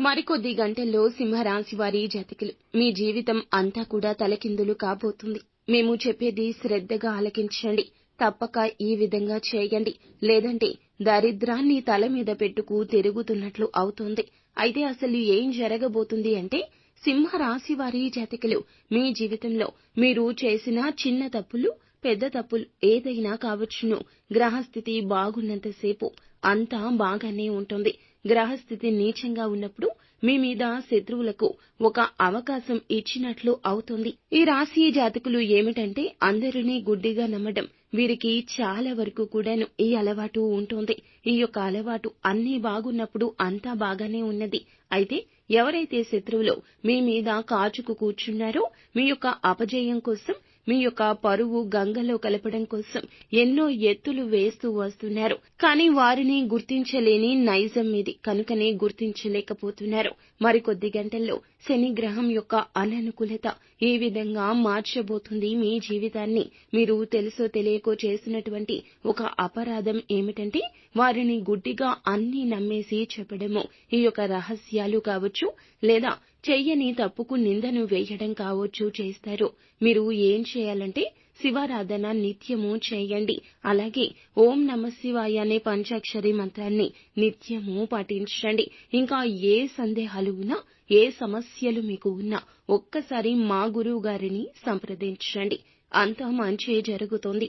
మరికొద్ది గంటల్లో సింహరాశి వారి జాతకులు. మీ జీవితం అంతా కూడా తలకిందులు కాబోతుంది. మేము చెప్పేది శ్రద్ధగా ఆలకించండి. తప్పక ఈ విధంగా చేయండి. లేదంటే దరిద్రాన్ని తల మీద పెట్టుకు తిరుగుతున్నట్లు అవుతుంది. అయితే అసలు ఏం జరగబోతుంది అంటే సింహరాశి వారి జాతకులు మీ జీవితంలో మీరు చేసిన చిన్న తప్పులు పెద్ద తప్పులు ఏదైనా కావచ్చును. గ్రహస్థితి బాగున్నంతసేపు అంతా బాగానే ఉంటుంది. గ్రహస్థితి నీచంగా ఉన్నప్పుడు మీ మీద శత్రువులకు ఒక అవకాశం ఇచ్చినట్లు అవుతుంది. ఈ రాశి జాతకులు ఏమిటంటే అందరినీ గుడ్డిగా నమ్మడం వీరికి చాలా వరకు కూడాను ఈ అలవాటు ఉంటుంది. ఈ యొక్క అలవాటు అన్నీ బాగున్నప్పుడు అంతా బాగానే ఉన్నది. అయితే ఎవరైతే శత్రువులు మీ మీద కాచుకు కూర్చున్నారో మీ యొక్క అపజయం కోసం మీ యొక్క పరువు గంగలో కలపడం కోసం ఎన్నో ఎత్తులు వేస్తూ వస్తున్నారు. కానీ వారిని గుర్తించలేని నైజం ఇది. కనుకనే గుర్తించలేకపోతున్నారు. మరికొద్ది గంటల్లో శని గ్రహం యొక్క అననుకూలత ఏ విధంగా మార్చబోతుంది మీ జీవితాన్ని? మీరు తెలుసో తెలియకో చేసినటువంటి ఒక అపరాధం ఏమిటంటే వారిని గుడ్డిగా అన్నీ నమ్మేసి చెప్పడము. ఈ యొక్క రహస్యాలు కావచ్చు లేదా చెయ్యని తప్పుకు నిందను వేయడం కావచ్చు చేస్తారు. మీరు ఏం చేయాలంటే శివారాధన నిత్యము చేయండి. అలాగే ఓం నమ శివాయ అనే పంచాక్షరి మంత్రాన్ని నిత్యము పాటించండి ఇంకా ఏ సందేహాలు ఉన్నా ఏ సమస్యలు మీకు ఉన్నా ఒక్కసారి మా గురువు గారిని సంప్రదించండి. అంతా మంచి జరుగుతుంది.